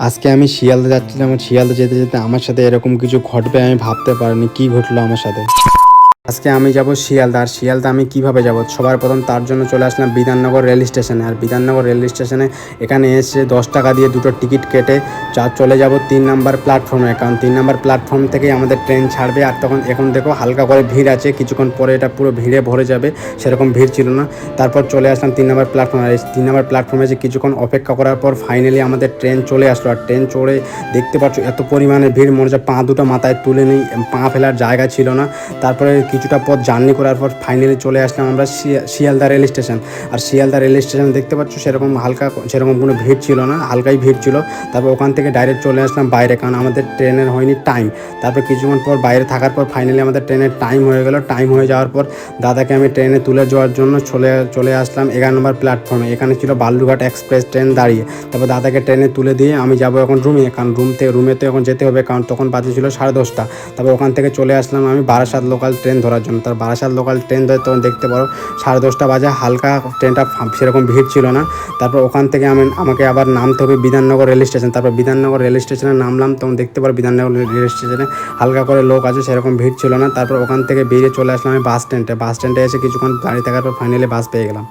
আজকে আমি শিয়ালদা যাচ্ছিলাম শিয়ালদা যেতে যেতে আমার সাথে এরকম কিছু ঘটবে আমি ভাবতে পারিনি, কি ঘটলো আমার সাথে? আজকে আমি যাব শিয়ালদা আর শিয়ালদা আমি কীভাবে যাব? সবার প্রথম তার জন্য চলে আসলাম বিধাননগর রেল স্টেশনে। আর বিধাননগর রেল স্টেশনে এখানে এসে দশ টাকা দিয়ে দুটো টিকিট কেটে যা চলে যাব তিন নাম্বার প্ল্যাটফর্মে। কারণ তিন নাম্বার প্ল্যাটফর্ম থেকেই আমাদের ট্রেন ছাড়বে। আর তখন এখন দেখো হালকা করে ভিড় আছে। কিছুক্ষণ পরে এটা পুরো ভিড়ে ভরে যাবে। সেরকম ভিড় ছিল না। তারপর চলে আসলাম তিন নাম্বার প্ল্যাটফর্মে। আর তিন নাম্বার প্ল্যাটফর্মে যে কিছুক্ষণ অপেক্ষা করার পর ফাইনালি আমাদের ট্রেন চলে আসলো। আর ট্রেন চড়ে দেখতে পাচ্ছ এত পরিমাণে ভিড়। মনে হচ্ছে পা দুটো মাথায় তুলে নেই। পা ফেলার জায়গা ছিল না। তারপরে কিছুটা পথ জার্নি করার পর ফাইনালি চলে আসলাম আমরা শিয়া- শিয়ালদা রেল স্টেশন। আর শিয়ালদা রেল স্টেশন দেখতে পাচ্ছ সেরকম হালকা সেরকম কোনো ভিড় ছিল না, হালকাই ভিড় ছিল। তারপর ওখান থেকে ডাইরেক্ট চলে আসলাম বাইরে কারণ আমাদের ট্রেনের হয়নি টাইম তারপর কিছুক্ষণ পর বাইরে থাকার পর ফাইনালি আমাদের ট্রেনের টাইম হয়ে গেল। টাইম হয়ে যাওয়ার পর দাদাকে আমি ট্রেনে তুলে যাওয়ার জন্য চলে চলে আসলাম এগারো নম্বর প্ল্যাটফর্মে এখানে ছিল বালুরঘাট এক্সপ্রেস ট্রেন দাঁড়িয়ে। তারপর দাদাকে ট্রেনে তুলে দিয়ে আমি যাব এখন রুমে কারণ রুম থেকে রুমে তো এখন যেতে হবে কারণ তখন বাজে ছিল সাড়ে দশটা। তারপর ওখান থেকে চলে আসলাম আমি বারাসাত লোকাল ট্রেন ধরার জন্য। তার বারাসাত লোকাল ট্রেন ধরে তখন দেখতে পারো, সাড়ে দশটা বাজে হালকা ট্রেনটা সেরকম ভিড় ছিল না। তারপর ওখান থেকে আমি আমাকে আবার নামতে হবে বিধাননগর রেল স্টেশন তারপর বিধাননগর রেল স্টেশনে নামলাম তখন দেখতে পারো বিধাননগর রেল স্টেশনে হালকা করে লোক আছে, সেরকম ভিড় ছিল না। তারপর ওখান থেকে বেরিয়ে চলে আসলাম আমি বাস স্ট্যান্ডে বাস স্ট্যান্ডে এসে কিছুক্ষণ দাঁড়িয়ে থাকার পর ফাইনালি বাস পেয়ে গেলাম।